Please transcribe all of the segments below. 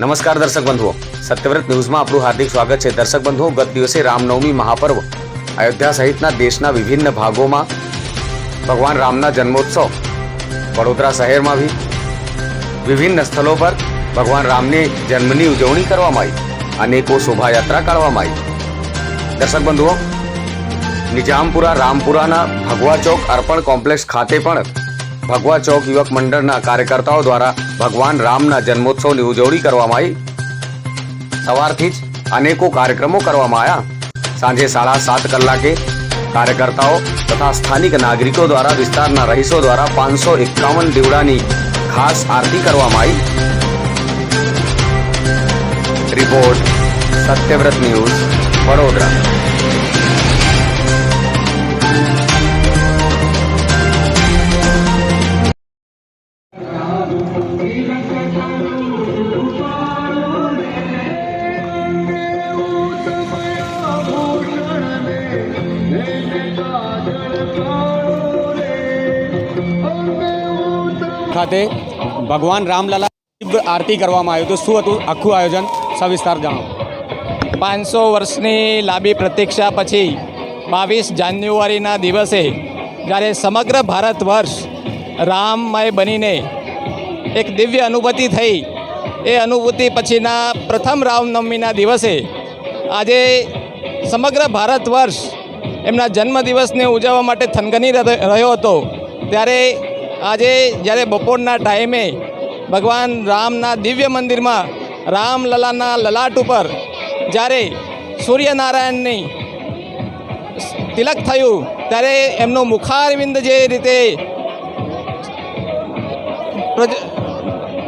નમસ્કાર દર્શક બંધુઓ. સત્યવ્રત ન્યૂઝમાં આપણું હાર્દિક સ્વાગત છે. દર્શક બંધુઓ, ગત દિવસે રામનવમી મહાપર્વ અયોધ્યા સહિતના દેશના વિભિન્ન ભાગોમાં ભગવાન રામના જન્મોત્સવ, વડોદરા શહેરમાં બી વિભિન્ન સ્થળો પર ભગવાન રામની જન્મની ઉજવણી કરવામાં આવી. અનેકો શોભાયાત્રા કાઢવામાં આવી. દર્શક બંધુઓ, નિજામપુરા રામપુરાના ભગવા ચોક અર્પણ કોમ્પ્લેક્સ ખાતે પણ ભગવા ચોક યુવક મંડળના કાર્યકર્તાઓ દ્વારા ભગવાન રામના જન્મોત્સવની ઉજવણી કરવામાં આવી. સવારથી જ અનેકો કાર્યક્રમો કરવામાં આવ્યા. સાંજે સાડા સાત કલાકે કાર્યકર્તાઓ તથા સ્થાનિક નાગરિકો દ્વારા વિસ્તારના રહીશો દ્વારા પાંચસો એકાવન દીવડાની ખાસ આરતી કરવામાં આવી. Report Satyavrat news Vadodara. ખાતે ભગવાન રામલાલા આરતી કરવામાં આવ્યું હતું. શું હતું? આખું આયોજન સવિસ્તાર જાણો પાંચસો વર્ષની લાંબી પ્રતીક્ષા પછી બાવીસ જાન્યુઆરીના દિવસે જ્યારે સમગ્ર ભારત વર્ષ રામમય બનીને એક દિવ્ય અનુભૂતિ થઈ, એ અનુભૂતિ પછીના પ્રથમ રામનવમીના દિવસે આજે સમગ્ર ભારત વર્ષ એમના જન્મદિવસને ઉજવવા માટે થનગની રહ- રહ્યો હતો. ત્યારે આજે જ્યારે બપોરના ટાઈમે ભગવાન રામના દિવ્ય મંદિરમાં રામલલાના લલાટ ઉપર જ્યારે સૂર્યનારાયણની તિલક થયું, ત્યારે એમનો મુખારવિંદ જે રીતે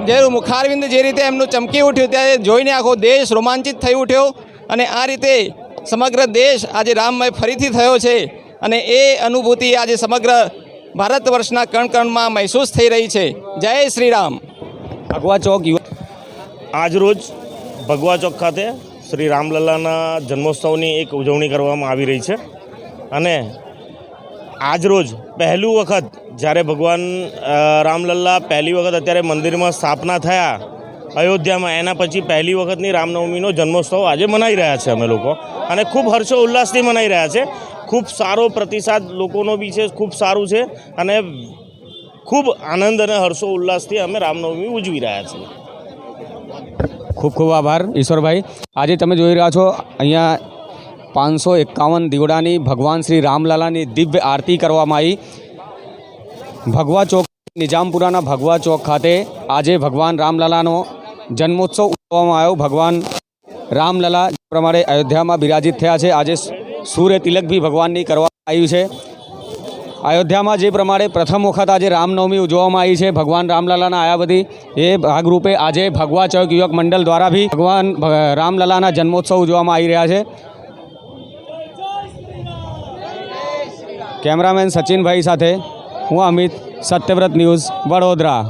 જે મુખારવિંદ જે રીતે એમનું ચમકી ઉઠ્યું, ત્યારે જોઈને આખો દેશ રોમાંચિત થઈ ઉઠ્યો અને આ રીતે સમગ્ર દેશ આજે રામમય ફરીથી થયો છે અને એ અનુભૂતિ આજે સમગ્ર ભારત વર્ષના કણ કણમાં મહેસૂસ થઈ રહી છે. જય શ્રી રામ ભગવા ચોક આજરોજ ભગવા ચોક ખાતે શ્રી રામલલ્લાના જન્મોત્સવની એક ઉજવણી કરવામાં આવી રહી છે. અને આજરોજ પહેલું વખત જ્યારે ભગવાન રામલલ્લા પહેલી વખત અત્યારે મંદિરમાં સ્થાપના થયા અયોધ્યામાં એના પછી પહેલી વખતની રામનવમીનો જન્મોત્સવ આજે મનાઈ રહ્યા છે અમે લોકો. અને ખૂબ હર્ષો ઉલ્લાસથી મનાઈ રહ્યા છે. ખૂબ સારો પ્રતિસાદ લોકોનો બી છે, ખૂબ સારું છે અને ખૂબ આનંદ અને હર્ષો ઉલ્લાસથી અમે રામનવમી ઉજવી રહ્યા છીએ. ખૂબ ખૂબ આભાર, ઈશ્વરભાઈ. આજે તમે જોઈ રહ્યા છો, અહીંયા પાંચસો એકાવન દીવડાની ભગવાન શ્રી રામલાલાની દિવ્ય આરતી કરવામાં આવી. ભગવા ચોક નિજામપુરાના ભગવા ચોક ખાતે આજે ભગવાન રામલાલાનો જન્મોત્સવ ઉજવવામાં આવ્યો. ભગવાન રામલલા પ્રમાણે અયોધ્યામાં બિરાજિત થયા છે. આજે સૂર્ય તિલક બી ભગવાનની કરવામાં આવ્યું છે. અયોધ્યામાં જે પ્રમાણે પ્રથમ વખત આજે રામનવમી ઉજવવામાં આવી છે. ભગવાન રામલલાના આયા બધી એ ભાગરૂપે આજે ભગવા ચોક યુવક મંડળ દ્વારા બી ભગવાન રામલલાના જન્મોત્સવ ઉજવવામાં આવી રહ્યા છે. કેમેરામેન સચિનભાઈ સાથે હું Amit, Satyavrat news Vadodara.